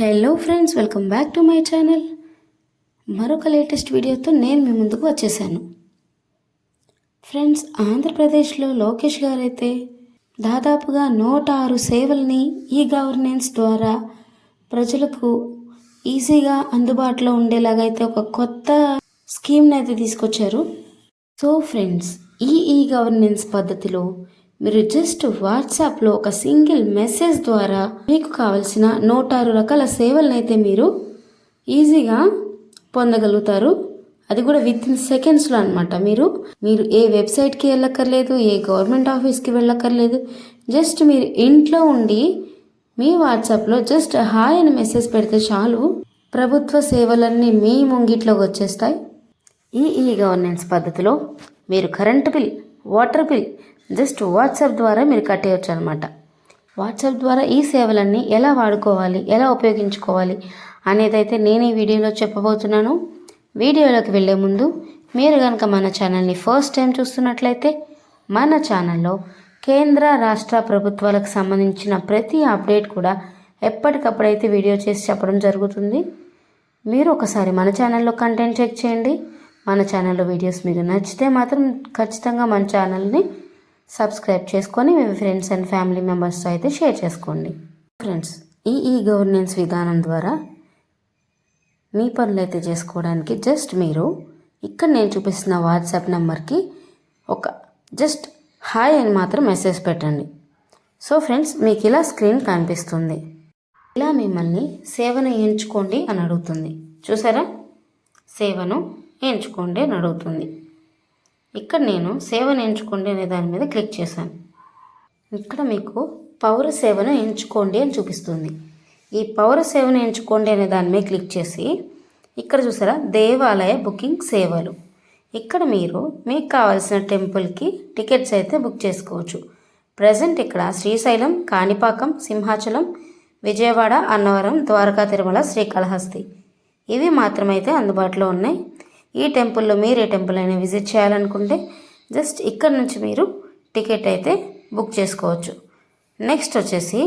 Hello friends welcome back to my channel మరొక latest వీడియోతో నేను మీ ముందుకు వచ్చేసాను. ఫ్రెండ్స్ ఆంధ్రప్రదేశ్లో లోకేష్ గారైతే దాదాపుగా నూట ఆరు సేవల్ని ఈ గవర్నెన్స్ ద్వారా ప్రజలకు ఈజీగా అందుబాటులో ఉండేలాగా అయితే ఒక కొత్త స్కీమ్ని అయితే తీసుకొచ్చారు. సో ఫ్రెండ్స్ ఈ ఈ గవర్నెన్స్ పద్ధతిలో మీరు జస్ట్ వాట్సాప్లో ఒక సింగిల్ మెసేజ్ ద్వారా మీకు కావలసిన నూట ఆరు రకాల సేవలనైతే మీరు ఈజీగా పొందగలుగుతారు. అది కూడా విత్ ఇన్ సెకండ్స్లో అనమాట మీరు మీరు ఏ వెబ్సైట్కి వెళ్ళక్కర్లేదు ఏ గవర్నమెంట్ ఆఫీస్కి వెళ్ళక్కర్లేదు జస్ట్ మీరు ఇంట్లో ఉండి మీ వాట్సాప్లో జస్ట్ హాయ్ అని మెసేజ్ పెడితే చాలు ప్రభుత్వ సేవలన్నీ మీ ముంగిట్లోకి వచ్చేస్తాయి. ఈ ఈ గవర్నెన్స్ పద్ధతిలో మీరు current bill water bill just WhatsApp ద్వారా మీరు కట్టేయచ్చు అనమాట వాట్సాప్ ద్వారా ఈ సేవలన్నీ ఎలా వాడుకోవాలి ఎలా ఉపయోగించుకోవాలి అనేదైతే నేను ఈ వీడియోలో చెప్పబోతున్నాను. వీడియోలోకి వెళ్ళే ముందు మీరు కనుక మన ఛానల్ని ఫస్ట్ టైం చూస్తున్నట్లయితే మన ఛానల్లో కేంద్ర రాష్ట్ర ప్రభుత్వాలకు సంబంధించిన ప్రతి అప్డేట్ కూడా ఎప్పటికప్పుడైతే వీడియో చేసి చెప్పడం జరుగుతుంది. మీరు ఒకసారి మన ఛానల్లో కంటెంట్ చెక్ చేయండి. మన ఛానల్లో వీడియోస్ మీకు నచ్చితే మాత్రం ఖచ్చితంగా మన ఛానల్ని సబ్స్క్రైబ్ చేసుకొని మీ ఫ్రెండ్స్ అండ్ ఫ్యామిలీ మెంబర్స్తో అయితే షేర్ చేసుకోండి. ఫ్రెండ్స్ ఈ ఈ గవర్నెన్స్ విధానం ద్వారా మీ పనులు అయితే చేసుకోవడానికి జస్ట్ మీరు ఇక్కడ నేను చూపిస్తున్న వాట్సాప్ నెంబర్కి ఒక జస్ట్ హాయ్ అని మాత్రం మెసేజ్ పెట్టండి. సో ఫ్రెండ్స్ మీకు ఇలా స్క్రీన్ కనిపిస్తుంది. ఇలా మిమ్మల్ని సేవను ఎంచుకోండి అని అడుగుతుంది. చూసారా? సేవను ఎంచుకోండి అని అడుగుతుంది. ఇక్కడ నేను సేవను ఎంచుకోండి అనే దాని మీద క్లిక్ చేశాను. ఇక్కడ మీకు పౌర సేవను ఎంచుకోండి అని చూపిస్తుంది. ఈ పౌర సేవను ఎంచుకోండి అనే దాని మీద క్లిక్ చేసి ఇక్కడ చూసారా? దేవాలయ బుకింగ్ సేవలు. ఇక్కడ మీరు మీకు కావాల్సిన టెంపుల్కి టికెట్స్ అయితే బుక్ చేసుకోవచ్చు. ప్రజెంట్ ఇక్కడ శ్రీశైలం కాణిపాకం సింహాచలం విజయవాడ అన్నవరం ద్వారకా తిరుమల శ్రీకాళహస్తి. ఇవి మాత్రమైతే అందుబాటులో ఉన్నాయి. ఈ టెంపుల్లో మీరు ఏ టెంపుల్ అయినా విజిట్ చేయాలనుకుంటే జస్ట్ ఇక్కడ నుంచి మీరు టికెట్ అయితే బుక్ చేసుకోవచ్చు. నెక్స్ట్ వచ్చేసి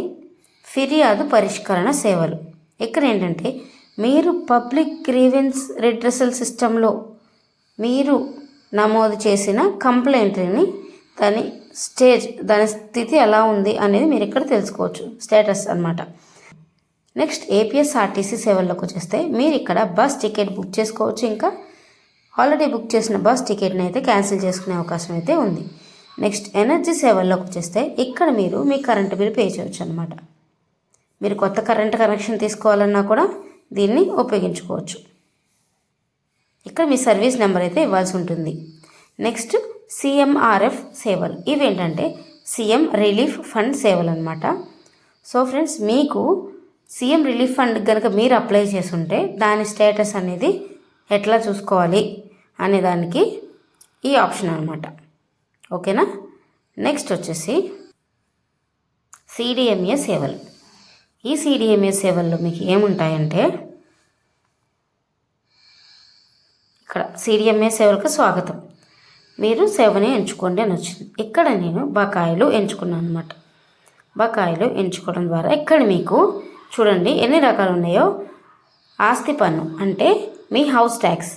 ఫిర్యాదు పరిష్కరణ సేవలు. ఇక్కడ ఏంటంటే మీరు పబ్లిక్ గ్రీవెన్స్ రిడ్రెసల్ సిస్టంలో మీరు నమోదు చేసిన కంప్లైంట్ని దాని స్టేజ్ దాని స్థితి ఎలా ఉంది అనేది మీరు ఇక్కడ తెలుసుకోవచ్చు. స్టేటస్ అనమాట నెక్స్ట్ ఏపీఎస్ఆర్టీసీ సేవల్లోకి వచ్చేస్తే మీరు ఇక్కడ బస్ టికెట్ బుక్ చేసుకోవచ్చు ఇంకా. ఆల్రెడీ బుక్ చేసిన బస్ టికెట్ని అయితే క్యాన్సిల్ చేసుకునే అవకాశం అయితే ఉంది. నెక్స్ట్ ఎనర్జీ సేవల్లోకి వచ్చేస్తే ఇక్కడ మీరు మీ కరెంటు బిల్ పే చేయవచ్చు అనమాట మీరు కొత్త కరెంట్ కనెక్షన్ తీసుకోవాలన్నా కూడా దీన్ని ఉపయోగించుకోవచ్చు. ఇక్కడ మీ సర్వీస్ నెంబర్ అయితే ఇవ్వాల్సి ఉంటుంది. నెక్స్ట్ సిఎంఆర్ఎఫ్ సేవలు. ఇవేంటంటే సీఎం రిలీఫ్ ఫండ్ సేవలు అనమాట సో ఫ్రెండ్స్ మీకు సీఎం రిలీఫ్ ఫండ్ కనుక మీరు అప్లై చేసుంటే దాని స్టేటస్ అనేది ఎట్లా చూసుకోవాలి అనే దానికి ఈ ఆప్షన్ అనమాట ఓకేనా? నెక్స్ట్ వచ్చేసి సిడిఎంఏ సేవలు. ఈ సిడిఎంఏ సేవల్లో మీకు ఏముంటాయంటే ఇక్కడ సిడిఎంఏ సేవలకు స్వాగతం. మీరు సేవని ఎంచుకోండి అని వచ్చింది. ఇక్కడ నేను బకాయిలు ఎంచుకున్నాను అనమాట బకాయిలు ఎంచుకోవడం ద్వారా ఇక్కడ మీకు చూడండి ఎన్ని రకాలు ఉన్నాయో ఆస్తి పన్ను అంటే మీ house tax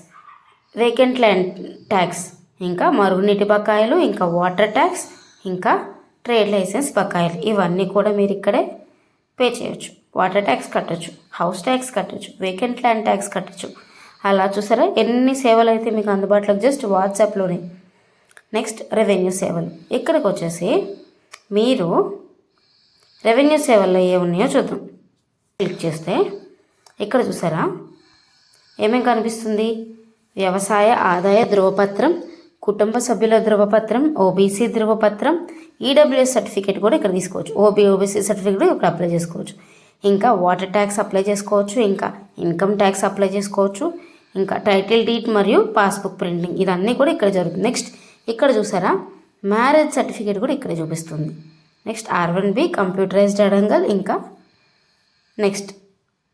vacant land tax ఇంకా మరుగునీటి బకాయిలు ఇంకా వాటర్ ట్యాక్స్ ఇంకా ట్రేడ్ లైసెన్స్ బకాయిలు. ఇవన్నీ కూడా మీరు ఇక్కడే పే చేయొచ్చు. వాటర్ ట్యాక్స్ కట్టచ్చు హౌస్ ట్యాక్స్ కట్టచ్చు వేకెంట్ ల్యాండ్ ట్యాక్స్ కట్టచ్చు. అలా చూసారా? ఎన్ని సేవలు అయితే మీకు అందుబాటులోకి జస్ట్ వాట్సాప్లోనే. నెక్స్ట్ రెవెన్యూ సేవలు. ఇక్కడికి వచ్చేసి మీరు రెవెన్యూ సేవల్లో ఏమున్నాయో చూద్దాం. క్లిక్ చేస్తే ఇక్కడ చూసారా? ఏమేం కనిపిస్తుంది? వ్యవసాయ ఆదాయ ధృవపత్రం కుటుంబ సభ్యుల ధృవపత్రం ఓబీసీ ధృవపత్రం ఈడబ్ల్యూఎస్ సర్టిఫికేట్ కూడా ఇక్కడ తీసుకోవచ్చు. ఓబీ ఓబీసీ సర్టిఫికేట్ కూడా ఇక్కడ అప్లై చేసుకోవచ్చు. ఇంకా వాటర్ ట్యాక్స్ అప్లై చేసుకోవచ్చు ఇంకా ఇన్కమ్ ట్యాక్స్ అప్లై చేసుకోవచ్చు ఇంకా టైటిల్ డీట్ మరియు పాస్బుక్ ప్రింటింగ్ ఇదన్నీ కూడా ఇక్కడ జరుగుతుంది. నెక్స్ట్ ఇక్కడ చూసారా? మ్యారేజ్ సర్టిఫికేట్ కూడా ఇక్కడ చూపిస్తుంది. Next R one B computerized adangal ఇంకా నెక్స్ట్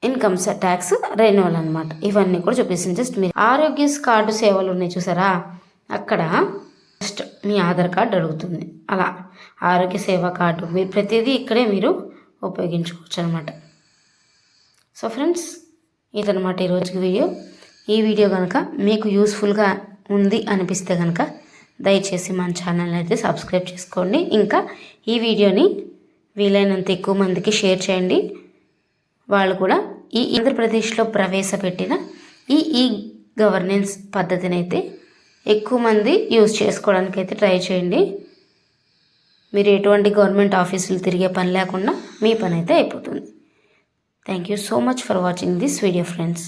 ఇన్కమ్ ట్యాక్స్ రెన్యువల్ అనమాట ఇవన్నీ కూడా చూపిస్తుంది. జస్ట్ మీరు ఆరోగ్య కార్డు సేవలు ఉన్నాయి చూసారా? అక్కడ జస్ట్ మీ ఆధార్ కార్డు అడుగుతుంది. అలా ఆరోగ్య సేవ కార్డు మీరు ప్రతిదీ ఇక్కడే మీరు ఉపయోగించుకోవచ్చు అనమాట సో ఫ్రెండ్స్ ఇదనమాట ఈరోజుకి వీడియో. ఈ వీడియో కనుక మీకు యూస్ఫుల్గా ఉంది అనిపిస్తే కనుక దయచేసి మన ఛానల్ అయితే సబ్స్క్రైబ్ చేసుకోండి. ఇంకా ఈ వీడియోని వీలైనంత ఎక్కువ మందికి షేర్ చేయండి. వాళ్ళు కూడా ఈ ఆంధ్రప్రదేశ్లో ప్రవేశపెట్టిన ఈ ఈ గవర్నెన్స్ పద్ధతిని అయితే ఎక్కువ మంది యూజ్ చేసుకోవడానికి అయితే ట్రై చేయండి. మీరు ఎటువంటి గవర్నమెంట్ ఆఫీసులు తిరిగే పని లేకుండా మీ పని అయితే అయిపోతుంది. Thank you so much for watching this video friends